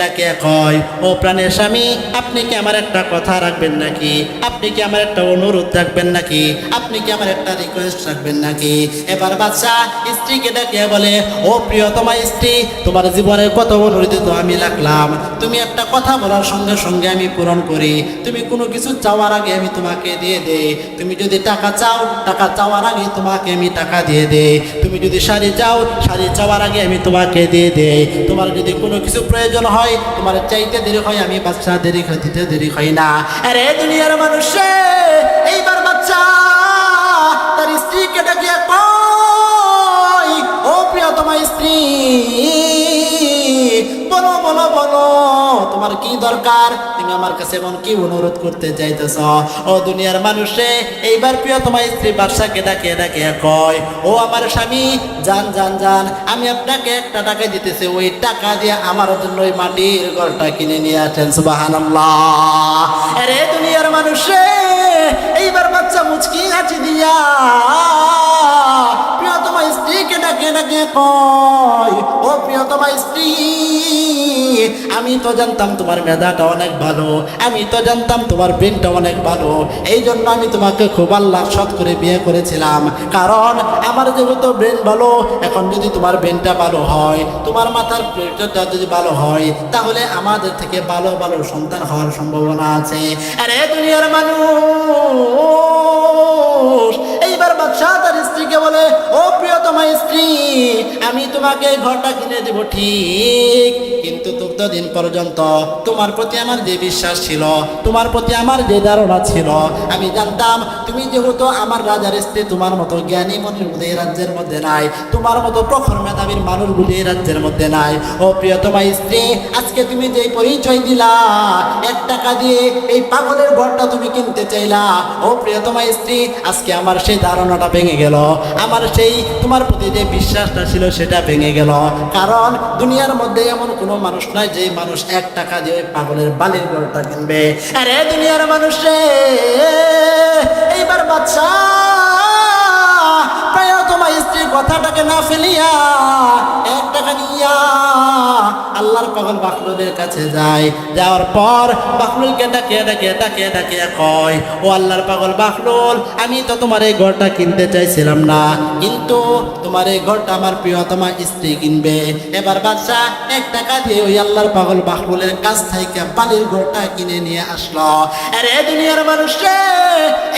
ডাকে কয়, ও প্রাণের স্বামী, আপনি কি আমার একটা কথা রাখবেন নাকি? আপনি কি আমার একটা অনুরোধ রাখবেন নাকি? আপনি কি আমার একটা রিকোয়েস্ট রাখবেন নাকি? এবার বাচ্চা স্ত্রীকে ডাকে বলে, ও প্রিয়তমা স্ত্রী, তোমার জীবনের কত অনুরোধ তো আমি রাখলাম। তুমি একটা কথা বলার সঙ্গে সঙ্গে আমি পূরণ করি। তুমি কোনো কিছু চাওয়ার আগে আমি তোমাকে দিয়ে দে তুমি যদি টাকা চাও, টাকা চাওয়ার আগে তোমাকে আমি টাকা দিয়ে দে তুমি যদি শাড়ি চাও, শাড়ি চাওয়ার আগে আমি তোমাকে দিয়ে দে তোমার যদি কোনো কিছু প্রয়োজন হয় তোমার চাইতে দেরি হয়, আমি বাচ্চা দেরি হয় দিতে দেরি হয় না। আরে দুনিয়ার মানুষ, এইবার বাচ্চা, তার স্ত্রীকে ডাকিয়া কয়, ও প্রিয়তমা স্ত্রী বলো বলো, তোমার কি দরকার? তুমি আমার কাছে এমন কি অনুরোধ করতে চাইতেছ? ও দুনিয়ার মানুষে, এইবার প্রিয়, তোমার স্ত্রী বাদশাকে ডাকে ডাকে কয়, ও আমার স্বামী, যান যান যান, আমি আপনাকে একটা টাকা দিতেছি। ওই টাকা দিয়ে আমার জন্য ওই মাটির ঘরটা কিনে নিয়ে আসেন সুবাহান আরে দুনিয়ার মানুষে, এইবার বাচ্চা মুচকি হাঁচি দিয়া, প্রিয় প্রিয়তমা স্ত্রীকে ডাকে ডাকে কয়, ও প্রিয়তমা স্ত্রী আমি তো জানতাম তোমার মেধাটা অনেক ভালো, আমি তো জানতাম তোমার ব্রেনটা অনেক ভালো এই জন্য আমি তোমাকে খুব আল্লাহ সৎ করে বিয়ে করেছিলাম। কারণ আমার যেহেতু ব্রেন ভালো, এখন যদি তোমার ব্রেনটা ভালো হয়, তোমার মাথার প্রেশারটা যদি ভালো হয়, তাহলে আমাদের থেকে ভালো ভালো সন্তান হওয়ার সম্ভাবনা আছে। আরে দুনিয়ার মানুষ! আমি তোমাকে ঘরটা কিনে দেব, ঠিক। কিন্তু ততদিন পর্যন্ত তোমার প্রতি আমার যে বিশ্বাস ছিল, তোমার প্রতি আমার যে ধারণা ছিল, আমি জানতাম তুমি যেহেতু আমার রাজার স্ত্রী, তোমার মতো জ্ঞানী মানুষগুলো এই রাজ্যের মধ্যে নাই, তোমার মতো প্রখর মেধাবীর মানুষগুলো এই রাজ্যের মধ্যে নাই। ও প্রিয়তমা স্ত্রী, আজকে তুমি যে পরিচয় দিলা, এক টাকা দিয়ে এই পাগলের ঘরটা তুমি কিনতে চাইলা, ও প্রিয়তমা স্ত্রী, আজকে আমার সেই ধারণাটা ভেঙে গেল। আমার সেই, তোমার প্রতি যে বিশ্বাসটা ছিল সেটা ভেঙে গেল। কারণ দুনিয়ার মধ্যে এমন কোনো মানুষ নাই যে মানুষ এক টাকা দিয়ে পাগলের বালির ঘরটা কিনবে। আরে দুনিয়ার মানুষে, এইবার বাচ্চা কথাটাকে না ফেলিয়া এক টাকা নিয়া আল্লাহর পাগল বাকলুলের কাছে যায়। যাওয়ার পর বাকলুলকে ডাকে ডাকে ডাকে ডাকে কয়, ও আল্লাহর পাগল বাকলুল আমি তো তোমার এই ঘরটা কিনতে চাইছিলাম না। কিন্তু তোমার এই ঘরটা আমার প্রিয়তমা স্ত্রী কিনবে। এবার বাদশা এক টাকা দিয়ে ওই আল্লাহর পাগল বাকলুলের কাছ থেকে বালির ঘরটা কিনে নিয়ে আসলো। আরে দুনিয়ার মানুষ,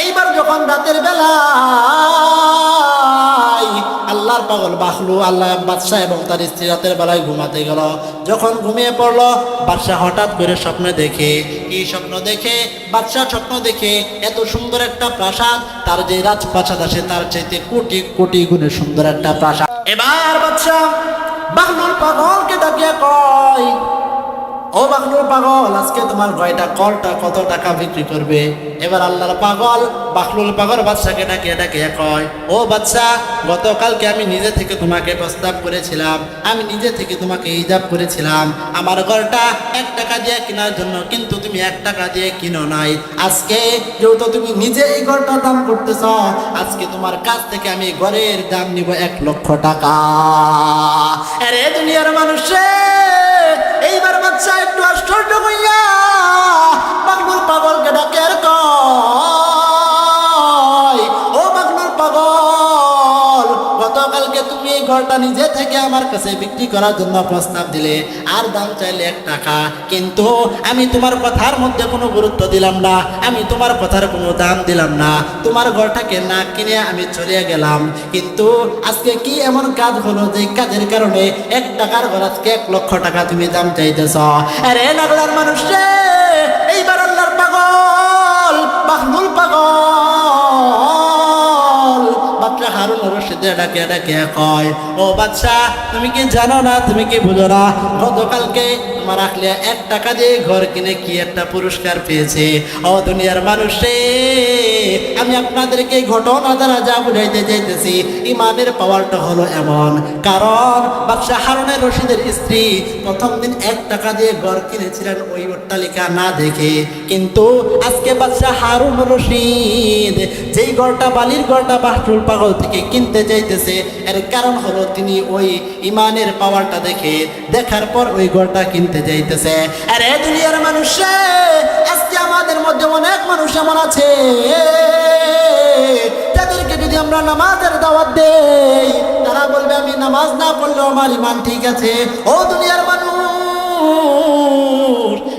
এইবার যখন রাতের বেলা আল্লাহর পাগল বাখলু, আল্লাহ বাদশাহ এবং তার স্ত্রী রাতের বেলায় ঘুমাতে গেল। যখন ঘুমিয়ে পড়ল, বাদশাহ হঠাৎ করে স্বপ্ন দেখে। কি স্বপ্ন দেখে? বাদশাহ স্বপ্ন দেখে এত সুন্দর একটা প্রাসাদ, তার যে রাজপ্রাসাদ আছে, তার চাইতে কোটি কোটি গুণে সুন্দর একটা প্রাসাদ। এবার বাদশাহ বাহলুল পাগলকে ডাকিয়া কয় ও বাকলুর পাগল, আজকে তোমার গয়টা কলটা কত টাকা বিক্রি করবে? এবার আল্লাহর পাগল বাকলুল পাগল বাদশাকে ডাকে ডাকে কয়, ও বাদশা, গতকালকে আমি নিজে থেকে তোমাকে প্রস্তাব করেছিলাম, আমি নিজে থেকে তোমাকে ইজাব করেছিলাম। আমার ঘরটা এক টাকা দিয়ে কেনার জন্য কিন্তু তুমি এক টাকা দিয়ে কিনো নাই। আজকে যেহেতু তুমি নিজে এই ঘরটার দাম করতেছ, আজকে তোমার কাছ থেকে আমি ঘরের দাম নিব এক লক্ষ টাকা। আরে দুনিয়ার মানুষে! এইবার বাচ্চা একটু আশ্চর্য হইয়া ঘরটা নিজে থেকে আমার কাছে বিক্রি করার জন্য প্রস্তাব দিলে, আর দাম চাইলে এক টাকা। কিন্তু আমি তোমার কথার মধ্যে কোনো গুরুত্ব দিলাম না, আমি তোমার কথার কোনো দাম দিলাম না। তোমার ঘরটাকে না কিনে আমি চলে গেলাম। কিন্তু আজকে কি এমন কাজ হলো যে কাজের কারণে এক টাকার ঘর আজকে এক লক্ষ টাকা তুমি দাম চাইতেছ? আরে নাগলার মানুষ এইবার ডাকে ডাকে কয়, ও বাচ্চা তুমি কি জানো না, তুমি কি বুঝো না? গতকালকে আখলিয়া এক টাকা দিয়ে ঘর কিনে কি একটা পুরস্কার পেয়েছে। ও দুনিয়ার মানুষ আমি আপনাদেরকে ঘটনা দ্বারা যা বুঝাইতে ইমানের পাওয়ারটা হলো এমন। কারণ বাদশাহ হারুনের রশিদের স্ত্রী প্রথম দিন এক টাকা দিয়ে ঘর কিনেছিলেন ওই অট্টালিকা না দেখে। কিন্তু আজকে বাদশাহ হারুন রশিদ, যেই ঘরটা বালির ঘরটা বাহরুল পাগল থেকে কিনতে চাইতেছে। এর কারণ হলো তিনি ওই ইমানের পাওয়ারটা দেখে দেখার পর ওই ঘরটা কিনতে চাইতেছে আর এই দুনিয়ার মানুষ, আজকে আমাদের মধ্যে অনেক মানুষ এমন আছে। তাদেরকে যদি আমরা নামাজের দাওয়াত দেই, তারা বলবে, আমি নামাজ না পড়লেও আমার ইমান ঠিক আছে। ও দুনিয়ার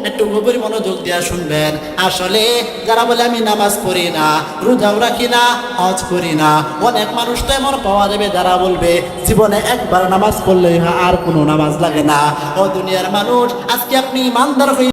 একটু গভীর মনোযোগ দিয়া শুনবেন। আসলে যারা বলে, আমি নামাজ পড়ি না, রোজাও রাখি না, হজ করি না, অনেক মানুষ তো এমন পাওয়া যাবে যারা বলবে, জীবনে একবার নামাজ পড়লে আর কোনো নামাজ লাগে না। ও দুনিয়ার মানুষ, আজকে আপনি ইমানদার হয়ে